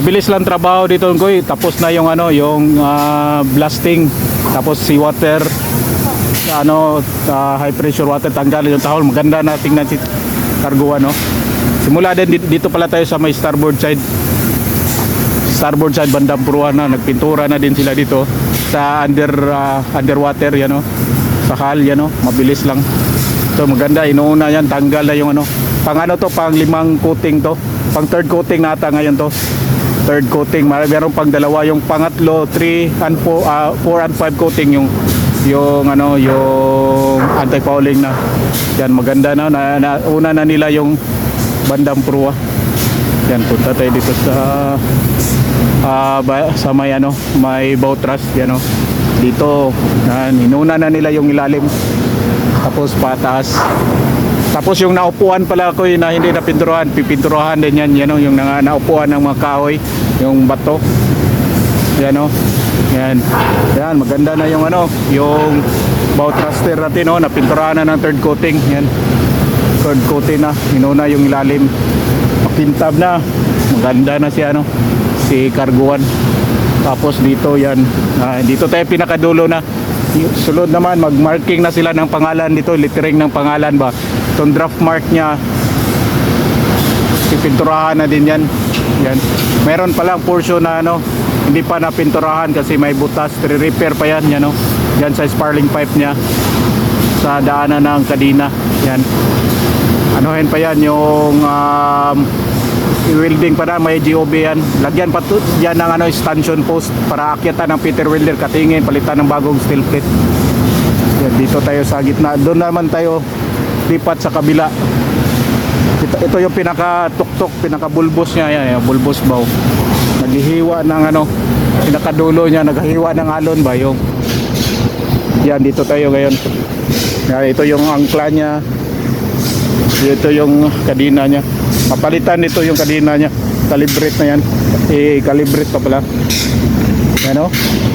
Mabilis lang trabaho dito Koy. Tapos na yung ano, yung ah, blasting. Tapos seawater ano ah, high pressure water tanggalin yung tahol. Maganda na tingnan si karguan no. Simula din dito, pala tayo sa may starboard side. Starboard side bandang puruan na nagpintura na din sila dito sa under ah, underwater yan no. Sa hull yan no. Mabilis lang. So maganda inuuna yan tanggal na yung ano. Pang ano to pang limang coating to. Pang third coating nata ngayon to. Third coating, meron pang dalawa yung pangatlo, 3 and 4 4 and 5 coating yung yung ano yung anti-fouling na. Yan maganda na, na, na una na nila yung bandang prua. Yan punta tayo dito sa ah, ba, sa may ano, may bow thrust yan oh. Dito, yan, inuna na nila yung ilalim. Tapos patas. Tapos yung naupuan pala ko na hindi na pinturuhan, pipinturuhan din yan, yan oh, yung na, naupuan ng mga kahoy, yung bato. Yan oh. Yan. Yan, maganda na yung ano, yung bow thruster natin oh, napinturahan na ng third coating. Yan. Third coating na, inuna yung ilalim. Makintab na. Maganda na si ano, si Carguan. Tapos dito yan, ah, dito tayo pinakadulo na. Sunod naman, mag-marking na sila ng pangalan dito, lettering ng pangalan ba. Itong draft mark niya, pipinturahan na din yan. Yan. Meron pa lang portion na ano, hindi pa napinturahan kasi may butas, repair pa yan, yan no. Yan sa sparling pipe niya sa daanan ng Kadina. Yan. Anuhin pa yan yung um, welding pa na may GOB yan. Lagyan pa to, yan ng ano, stanchion post para akyatan ng Peter Welder katingin, palitan ng bagong steel plate. Yan, dito tayo sa gitna. Doon naman tayo lipat sa kabila. Ito, ito yung pinaka tuktok, pinaka bulbos niya yan, yan bulbos bow. Naghihiwa ng ano, pinakadulo niya, naghihiwa ng alon ba yung yan dito tayo ngayon. Yan, ito yung angkla niya. Ito yung kadina niya. Mapalitan nito yung kadina niya. Calibrate na yan. I-calibrate pa pala. Yan o.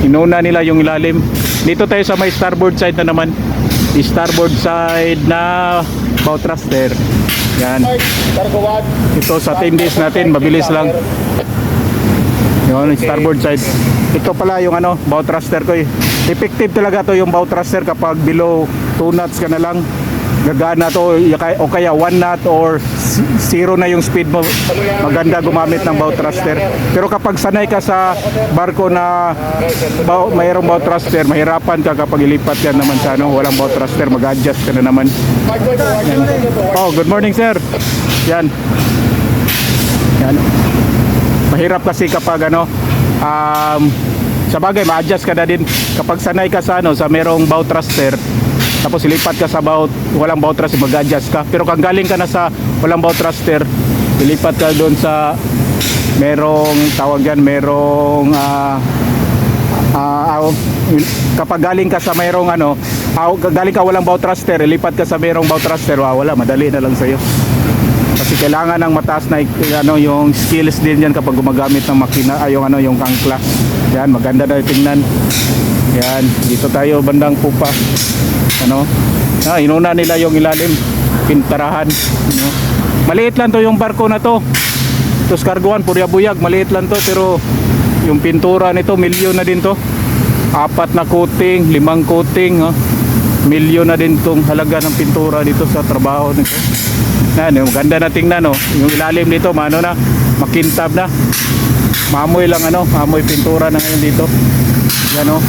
Inuna nila yung ilalim. Dito tayo sa may starboard side na naman. Starboard side na bow thruster. Yan. Ito sa 10 days natin, mabilis lang. Yun, starboard side. Ito pala yung ano, bow thruster ko eh. Effective talaga to yung bow thruster kapag below 2 knots ka na lang. Gagana to o kaya 1 knot or 0 na yung speed mo. Maganda gumamit ng bow thruster. Pero kapag sanay ka sa barko na bow, mayroong bow thruster, mahirapan ka kapag ilipat yan naman sa ano, walang bow thruster, mag-adjust ka na naman. Yan. Oh, good morning sir. Yan. Yan. Mahirap kasi kapag ano um, sa bagay ma-adjust ka na din kapag sanay ka sa ano sa merong bow thruster tapos ilipat ka sa bow walang thruster mag-adjust ka. Pero kung galing ka na sa walang bow thruster ilipat ka doon sa merong tawag yan merong ah, ah, kapag galing ka sa mayroong ano ah, galing ka walang bow thruster ilipat ka sa mayroong bow thruster ah, madali na lang sa'yo. Kasi kailangan ng mataas na ano yung skills din yan kapag gumagamit ng makina ay yung ano yung angkla yan maganda na tingnan yan dito tayo bandang pupa ano ah, inuna nila yung ilalim pintarahan ano. maliit lang to yung barko na to Tos karguan purya buyag maliit lang to pero yung pintura nito milyon na din to apat na coating limang coating oh. milyon na din tong halaga ng pintura dito sa trabaho nito yan, yung ganda na tingnan no. Yung ilalim nito, mano na, makintab na. Mamoy lang ano, mamoy pintura na ngayon dito. Yan no.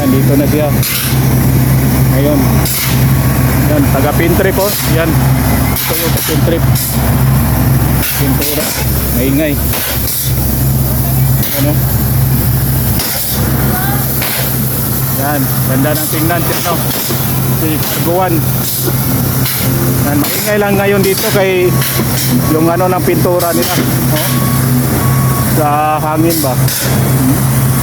Yan, dito na siya. Ngayon. Yan, taga pintrip oh. Yan. Ito yung pintrip. Pintura. Maingay. Ano? Yan, ganda ng tingnan no. Si Carguan. Yan, maingay lang ngayon dito kay yung ano ng pintura nila. Oh. Sa hangin ba?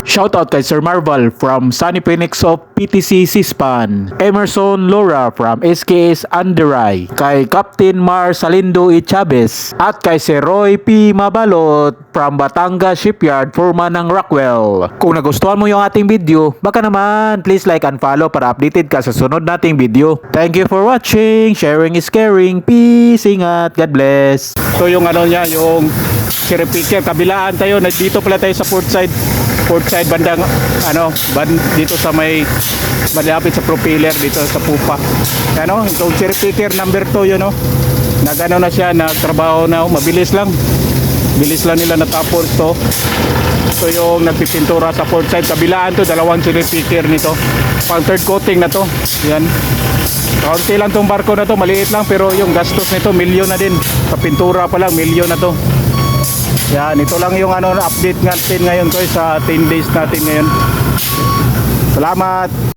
Shoutout kay Sir Marvel from Sunny Phoenix of PTC Sispan. Emerson Laura from SKS Underay. Kay Captain Mar Salindo E. Chavez. At kay si Roy P. Mabalot from Batangas Shipyard, Foreman ng Rockwell. Kung nagustuhan mo yung ating video, baka naman please like and follow para updated ka sa sunod nating video. Thank you for watching. Sharing is caring. Peace. Ingat. God bless. Ito yung ano niya, yung cherry picker. Kabilaan tayo. Dito pala tayo sa port side. Port side bandang ano, band, dito sa may malapit sa propeller dito sa pupa. Ano, itong cherry picker number 2 yun no. Nagano na siya, nagtrabaho na, mabilis lang. Bilis lang nila natapos to. Ito yung nagpipintura sa port side. Kabilaan to, dalawang cherry picker nito. Pang third coating na to. Yan. Kaunti lang tong barko na to, maliit lang pero yung gastos nito milyon na din. Sa pintura pa lang milyon na to. Yan, ito lang yung ano update natin ngayon ko sa 10 days natin ngayon. Salamat.